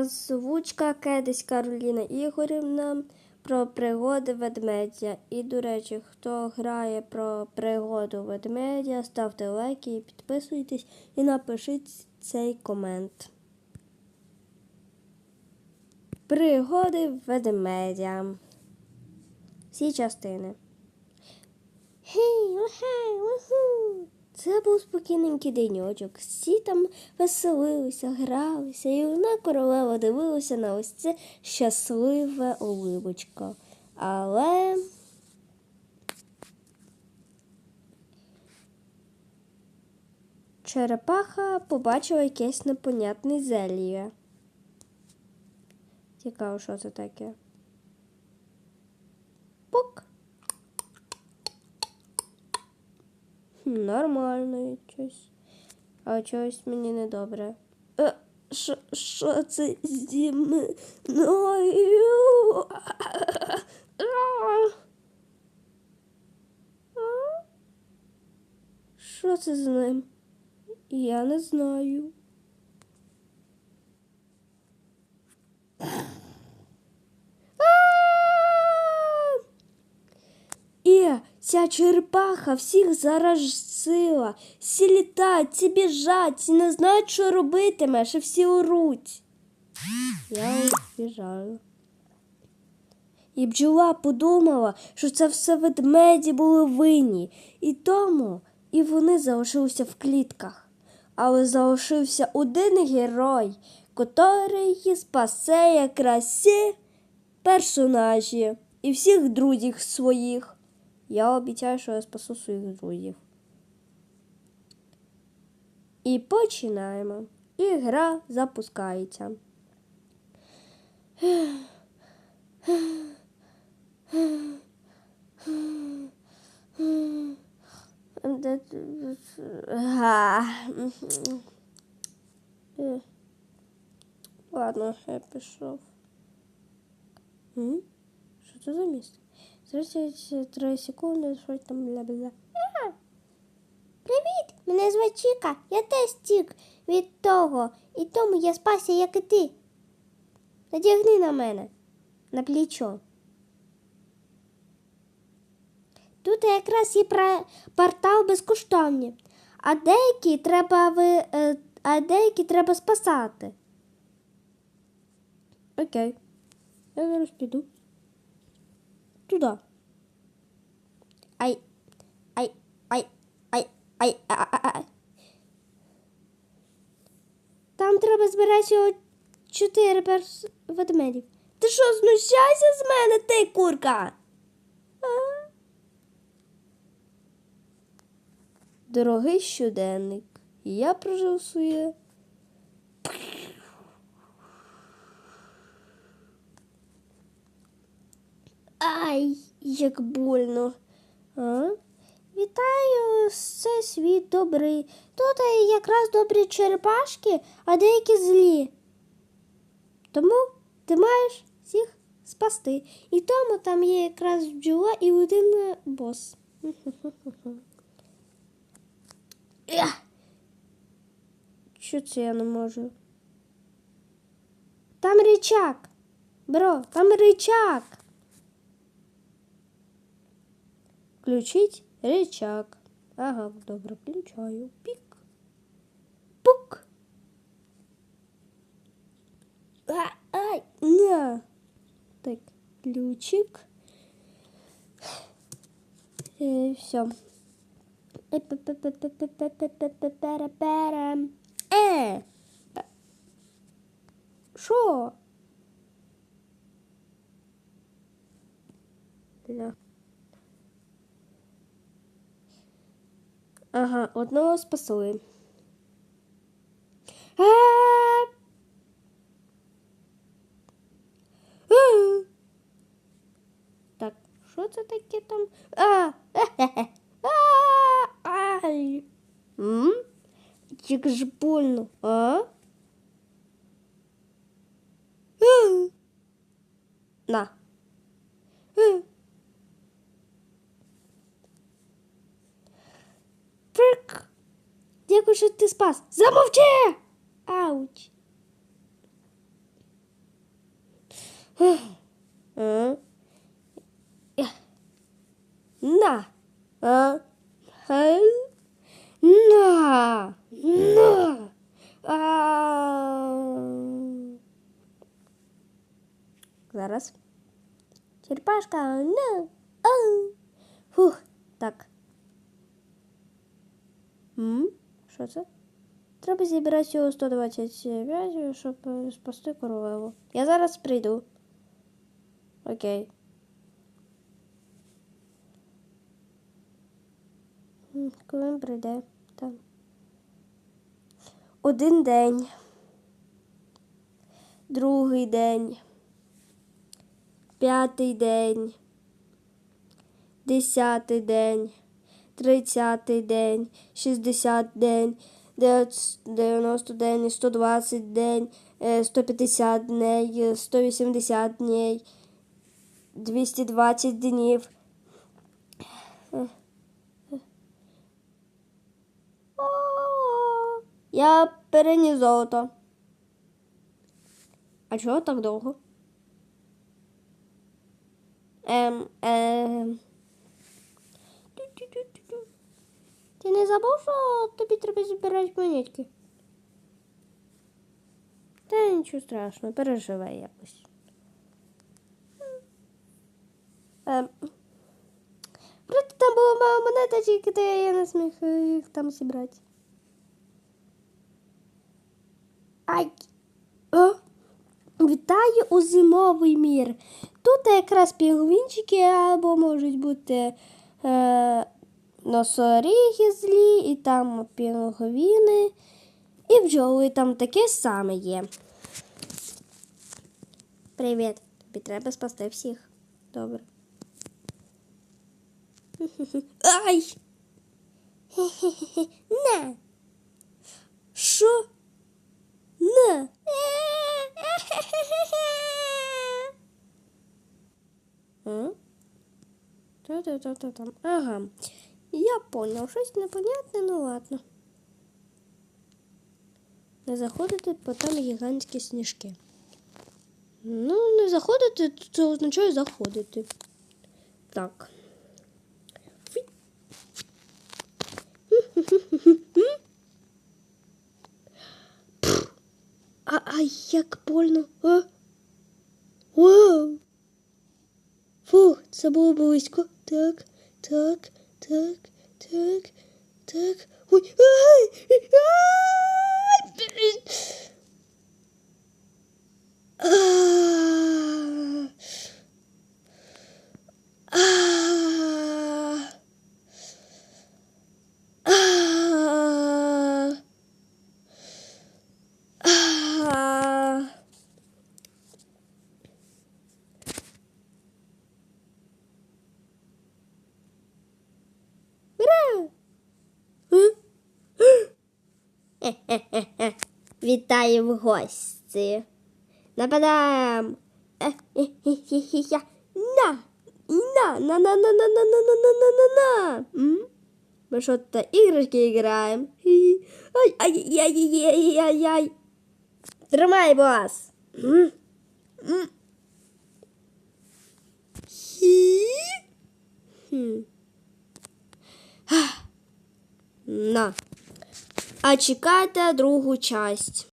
Озвучка Кедись Кароліна Ігорівна про пригоди ведмедя. І, до речі, хто грає про пригоду ведмедя, ставте лайки і підписуйтесь і напишіть цей комент. Пригоди ведмедя. Всі частини. Гей, ухей, уху. Це був спокійненький денечок. Всі там веселилися, гралися, і одна королева дивилася на ось це щасливе оливочко. Але черепаха побачила якесь непонятне зелье. Цікаво, що це таке. Пук. Хм, Нормально щось. А чогось мені недобре. Е, Що, що це зі мною? Що це з ним? Я не знаю. А! І ця черепаха всіх заразила, всі літають, всі біжать, всі не знають, що робитимеш, і всі оруть. Я біжаю. І бджола подумала, що це все ведмеді були винні, і тому і вони залишилися в клітках. Але залишився один герой, котрий спасе якраз всі персонажі і всіх друзів своїх. Я обіцяю, що я спасу своїх друзів. І починаємо. І гра запускається. Ладно, я пішов. Що це за місце? 33 секунди, що там бля-бля. Привіт! Мене звати Чіка. Я теж тік від того. І тому я спася, як і ти. Надягни на мене на плечо. Тут якраз пра- портал безкоштовні, а деякі треба ви, е, а деякі треба спасати. Окей. Я зараз піду. Туди. Ай. Ай, ай, ай, ай, ай, ай. Там треба збирати чотири перс ведмедів. Ти що, знущайся з мене, ти курка? Дорогий щоденник. Я прожив своє. Ай, як больно. А? Вітаю, це світ добрий. Тут е, якраз добрі черепашки, а деякі злі. Тому ти маєш всіх спасти. І тому там є якраз бджола і один е, бос. Що це я не можу? Там рычаг. Бро, там рычаг. Включить рычаг. Ага, добре, включаю. Пік. Пук. А, ай, на. Так, ключик. И все. Е. Ага, одного спасли. А! А! Так, що це таке там? А! А! Ай! М? Як ж больно? А! На. Що ти спас. Замовчи! Ауч. На. А? А? На. На. А. Зараз. Черепашка. На. Фух. Так. М? Що це? Треба зібрати всього 125, щоб е, спасти королеву. Я зараз прийду. Окей. Коли він прийде? Там. Один день. Другий день. П'ятий день. Десятий день тридцятий день, шістдесят день, дев'яносто день, сто двадцять день, е, сто п'ятдесят дней, сто вісімдесят дней, двісті двадцять днів. Я переніс золото. А чого так довго? Ем, ем. Ти не забув, що тобі треба збирати монетки? Та нічого страшного, переживай якось. Ем. Просто там було мало монеточок, то я не зміг їх там зібрати. Ай! О! Вітаю у зимовий мір. Тут якраз пінгвінчики або можуть бути е, носоріги злі, і там пінгвіни, і бджоли там таке саме є. Привіт. Тобі треба спасти всіх. Добре. Ай! На! Що? На! Та-та-та-та-там. Ага. Я понял. Щось непонятне, ну ладно. Не заходити, бо там гігантські сніжки. Ну, не заходити, це означає заходити. Так. А, а як больно. А? Вау! Фух, це було близько. Так, так, tuck tuck tac. Oui. Ah. Ah. Хе-хе-хе. Вітаю в гості. Е-хе-хе-хе-хе. На! На! На! На! На! На! На! На! На! На! На! На! М? Ми що то іграшки граємо? Хі. Ай, ай, ай, ай, ай, ай. Тримай, бос. М? М? На. А чекайте другу часть.